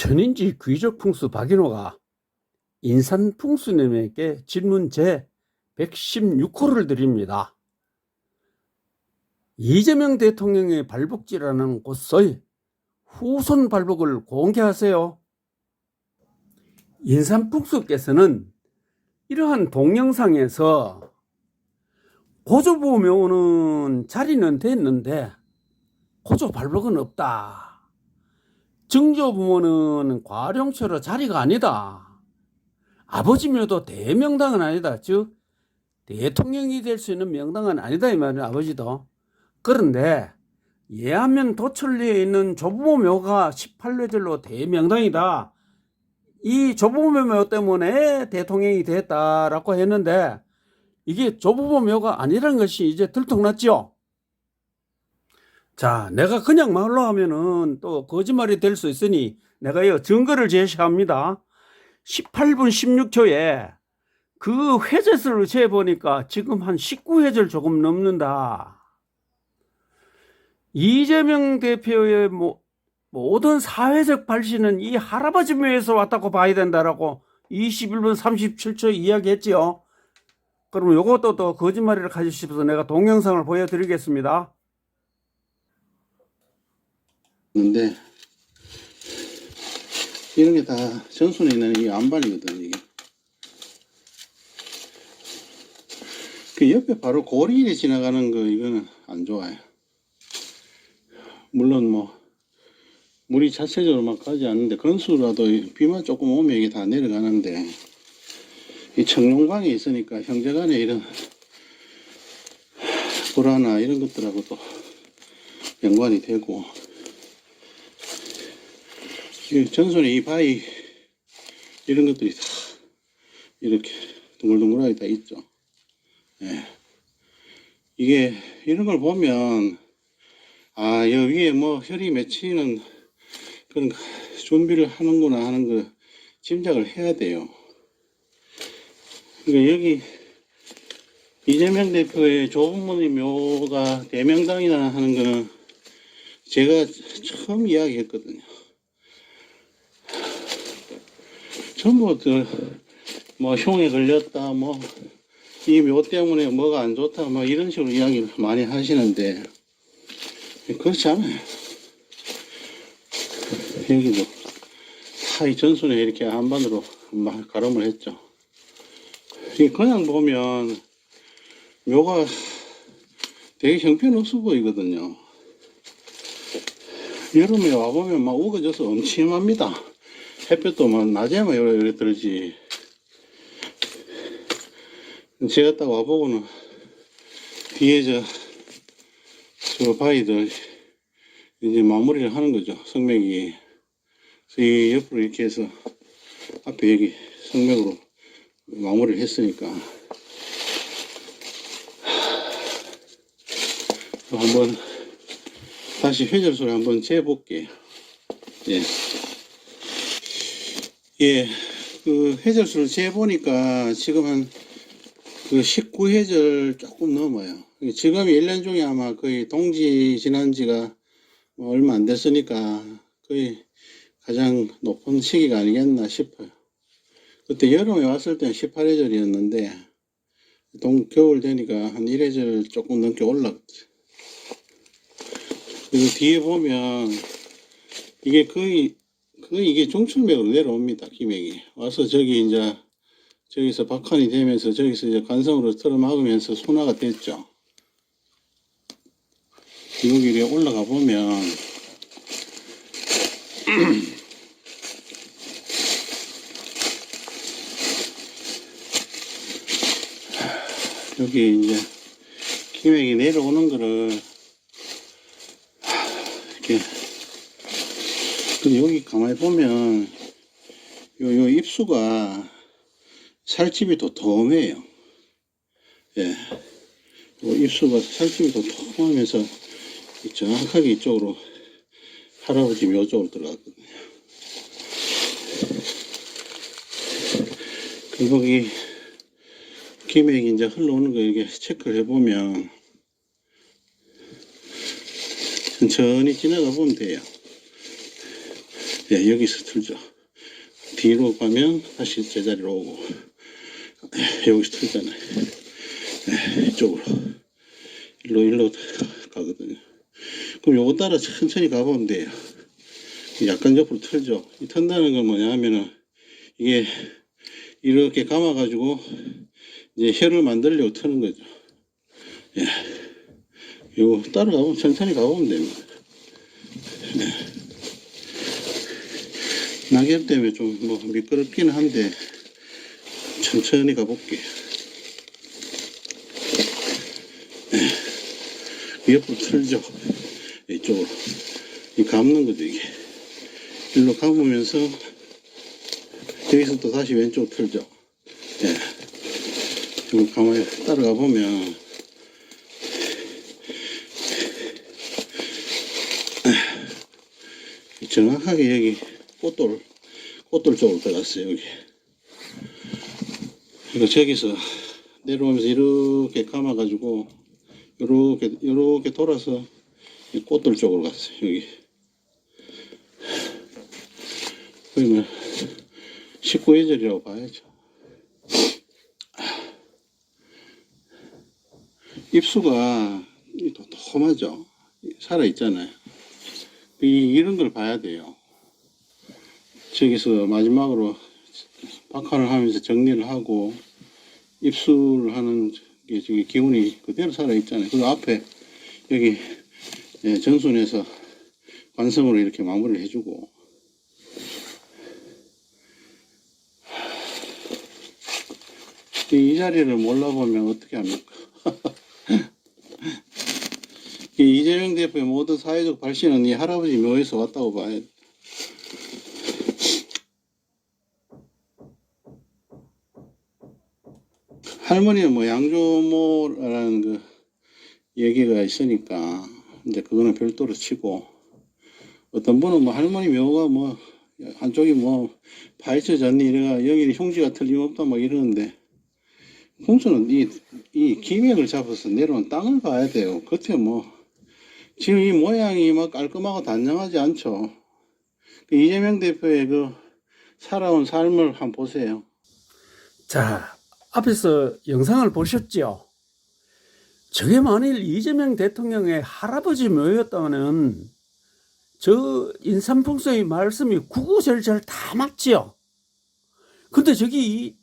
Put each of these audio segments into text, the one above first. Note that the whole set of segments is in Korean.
천인지 귀족 풍수 박인호가 인산 풍수님에게 질문 제 116호를 드립니다. 이재명 대통령의 발복지라는 곳의 후손 발복을 공개하세요. 인산 풍수께서는 이러한 동영상에서 고조부묘는 자리는 됐는데 고조 발복은 없다. 증조 부모는 과룡초로 자리가 아니다. 아버지묘도 대명당은 아니다. 즉 대통령이 될 수 있는 명당은 아니다 이 말이야 아버지도. 그런데 예하면 도천리에 있는 조부모 묘가 18회절로 대명당이다. 이 조부모 묘 때문에 대통령이 됐다라고 했는데 이게 조부모 묘가 아니라는 것이 이제 들통났죠. 자, 내가 그냥 말로 하면은 또 거짓말이 될 수 있으니 내가 이 증거를 제시합니다. 18분 16초에 그 회제수를 재보니까 지금 한 19회절 조금 넘는다. 이재명 대표의 뭐, 모든 사회적 발신은 이 할아버지 묘에서 왔다고 봐야 된다라고 21분 37초 이야기했지요. 그럼 요것도 또 거짓말이라 가지고 내가 동영상을 보여드리겠습니다. 근데 이런 게 다 전순에 있는 이 안발이거든 이게. 그 옆에 바로 고리에 지나가는 거 이거는 안 좋아요. 물론 뭐 물이 자체적으로 막 가지 않는데 건수라도 비만 조금 오면 이게 다 내려가는데 이 청룡관에 있으니까 형제간에 이런 불화나 이런 것들하고도 연관이 되고 이 전선에 이 바위 이런 것들이 다 이렇게 둥글둥글하게 다 있죠. 예. 이게 이런 걸 보면 아 여기에 뭐 혈이 맺히는 그런 준비를 하는구나 하는 걸 짐작을 해야 돼요. 그러니까 여기 이재명 대표의 조부모의 묘가 대명당이나 하는 거는 제가 처음 이야기했거든요. 전부 그 뭐 흉에 걸렸다 뭐 이 묘 때문에 뭐가 안 좋다 뭐 이런 식으로 이야기를 많이 하시는데 그렇지 않아요. 여기도 다이 전순에 이렇게 한반으로 막 가름을 했죠. 이 그냥 보면 묘가 되게 형편없어 보이거든요. 여름에 와보면 막 우거져서 엄침합니다. 햇볕도 막 낮에만 요래 요래 들지. 제가 딱 와보고는 뒤에 저, 저 바위들 이제 마무리를 하는 거죠. 성맥이. 이 옆으로 이렇게 해서 앞에 여기 성맥으로 마무리를 했으니까. 또 한번 다시 회절소를 한번 재볼게요. 예. 예, 그 회절수를 재보니까 지금 한 그 19회절 조금 넘어요. 지금이 1년 중에 아마 거의 동지 지난 지가 뭐 얼마 안 됐으니까 거의 가장 높은 시기가 아니겠나 싶어요. 그때 여름에 왔을 때는 18회절이었는데 동, 겨울 되니까 한 1회절 조금 넘게 올랐죠. 그리고 뒤에 보면 이게 거의 이게 중천맥으로 내려옵니다. 기맥이 와서 저기 이제 저기서 박한이 되면서 저기서 이제 간성으로 틀어막으면서 순화가 됐죠. 여기 이렇게 올라가 보면 여기 이제 기맥이 내려오는 거를 이렇게 근데 여기 가만히 보면 요, 요 입수가 살집이 도톰해요. 예. 요 입수가 살집이 도톰하면서 정확하게 이쪽으로 할아버지 묘 쪽으로 들어갔거든요. 그리고 거기 김액이 이제 흘러오는 거 이렇게 체크를 해보면 천천히 지나가 보면 돼요. 예, 여기서 틀죠. 뒤로 가면 다시 제자리로 오고 예, 여기서 틀잖아요. 예, 이쪽으로 일로 일로 가거든요. 그럼 요거 따라 천천히 가보면 돼요. 약간 옆으로 틀죠. 이 턴다는 건 뭐냐 하면은 이게 이렇게 감아가지고 이제 혀를 만들려고 트는 거죠. 예. 요거 따라가보면 천천히 가보면 됩니다. 낙엽 때문에 좀 뭐 미끄럽기는 한데 천천히 가볼게요. 예. 옆으로 틀죠. 이쪽으로. 이 감는 거죠, 이게. 일로 감으면서 여기서 또 다시 왼쪽 틀죠. 예. 지금 가만히 따라가 보면 정확하게 여기 꽃돌 꽃돌 쪽으로 들어갔어요 여기. 그리고 저기서 내려오면서 이렇게 감아가지고 이렇게 이렇게 돌아서 이 꽃돌 쪽으로 갔어요 여기. 그러면 19예절이라고 봐야죠. 입수가 이 도톰하죠. 살아 있잖아요. 이 이런 걸 봐야 돼요. 저기서 마지막으로 박하를 하면서 정리를 하고 입수를 하는 게 저기 기운이 그대로 살아 있잖아요. 그 앞에 여기 예, 정순에서 관성으로 이렇게 마무리를 해주고 이 자리를 몰라보면 어떻게 합니까? 이 이재명 대표의 모든 사회적 발신은 이 할아버지 묘에서 왔다고 봐야 돼. 할머니는 뭐 양조모라는 그 얘기가 있으니까 이제 그거는 별도로 치고 어떤 분은 뭐 할머니 묘가 뭐 한쪽이 뭐 파헤쳐졌니 이래가 여기 흉지가 틀림없다 막 이러는데 풍수는 이, 이 기맥을 잡아서 내려온 땅을 봐야 돼요. 겉에 뭐 지금 이 모양이 막 깔끔하고 단정하지 않죠. 그 이재명 대표의 그 살아온 삶을 한번 보세요. 자, 앞에서 영상을 보셨죠? 저게 만일 이재명 대통령의 할아버지 묘였다면 저 인삼풍수의 말씀이 구구절절 다 맞지요. 근데 저기 이-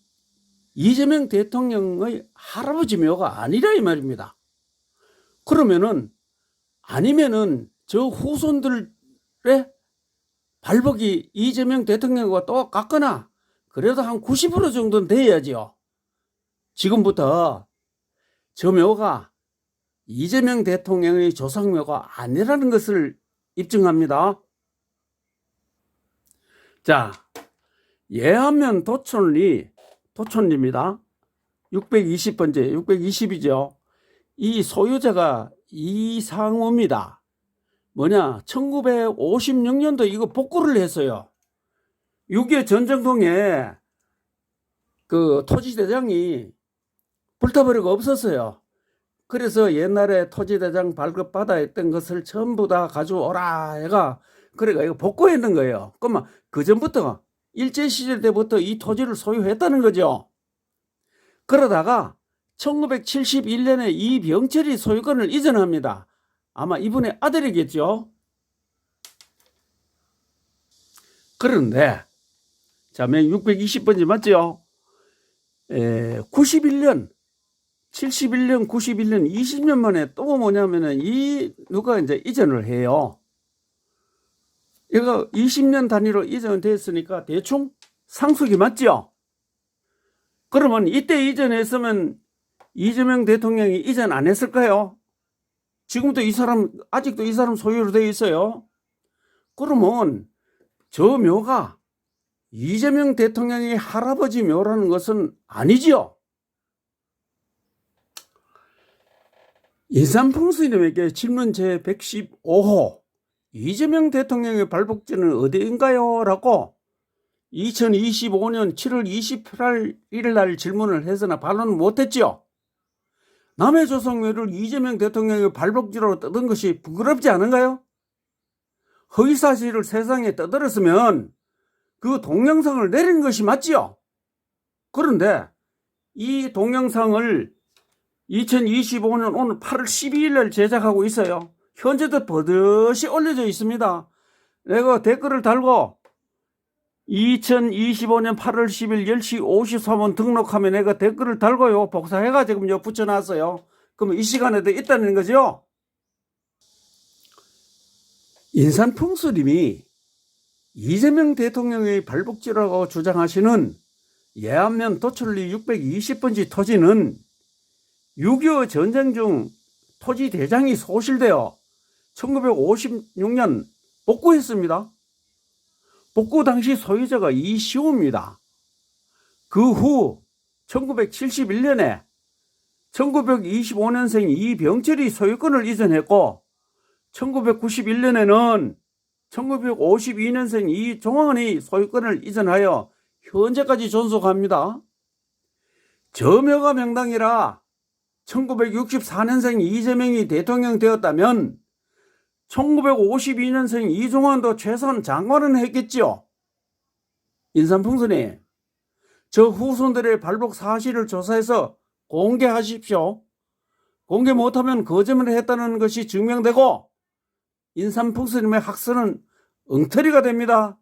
이재명 대통령의 할아버지 묘가 아니라 이 말입니다. 그러면은 아니면은 저 후손들의 발복이 이재명 대통령과 똑같거나 그래도 한 90% 정도는 돼야지요. 지금부터 저 묘가 이재명 대통령의 조상묘가 아니라는 것을 입증합니다. 자, 예하면 도촌리, 도촌리입니다. 620번째, 620이죠. 이 소유자가 이상호입니다. 뭐냐, 1956년도 이거 복구를 했어요. 6.25 전쟁통에 그 토지대장이 불타버리고 없었어요. 그래서 옛날에 토지대장 발급받아 했던 것을 전부 다 가져오라 해가 그래가 이거 복구했는 거예요. 그러면 그 전부터 일제시절 때부터 이 토지를 소유했다는 거죠. 그러다가 1971년에 이병철이 소유권을 이전합니다. 아마 이분의 아들이겠죠. 그런데 자, 맨 620번째 맞죠? 에, 91년, 71년, 91년, 20년 만에 또 뭐냐면은 이 누가 이제 이전을 해요. 이거 20년 단위로 이전됐으니까 대충 상속이 맞죠? 그러면 이때 이전했으면 이재명 대통령이 이전 안 했을까요? 지금도 이 사람, 아직도 이 사람 소유로 되어 있어요. 그러면 저 묘가 이재명 대통령의 할아버지 묘라는 것은 아니지요. 인삼 풍수님에게 질문 제 115호 이재명 대통령의 발복지는 어디인가요? 라고 2025년 7월 28일 날 질문을 해서나 반론을 못했지요. 남의 조성묘를 이재명 대통령의 발복지로 뜯은 것이 부끄럽지 않은가요? 허위사실을 세상에 떠들었으면 그 동영상을 내린 것이 맞지요. 그런데 이 동영상을 2025년 오늘 8월 12일 날 제작하고 있어요. 현재도 버젓이 올려져 있습니다. 내가 댓글을 달고 2025년 8월 10일 10시 53분 등록하면 내가 댓글을 달고요. 복사해가지고 요 붙여놨어요. 그러면 이 시간에도 있다는 거죠. 인산풍수님이 이재명 대통령의 발복지라고 주장하시는 예안면 도철리 620번지 토지는 6.25 전쟁 중 토지 대장이 소실되어 1956년 복구했습니다. 복구 당시 소유자가 이시우입니다. 그 후 1971년에 1925년생 이병철이 소유권을 이전했고 1991년에는 1952년생 이종환이 소유권을 이전하여 현재까지 존속합니다. 점여가 명당이라 1964년생 이재명이 대통령 되었다면 1952년생 이종환도 최소한 장관은 했겠지요. 인삼풍선이 저 후손들의 발복 사실을 조사해서 공개하십시오. 공개 못하면 거짓말을 했다는 것이 증명되고 인삼풍스님의 학설은 엉터리가 됩니다.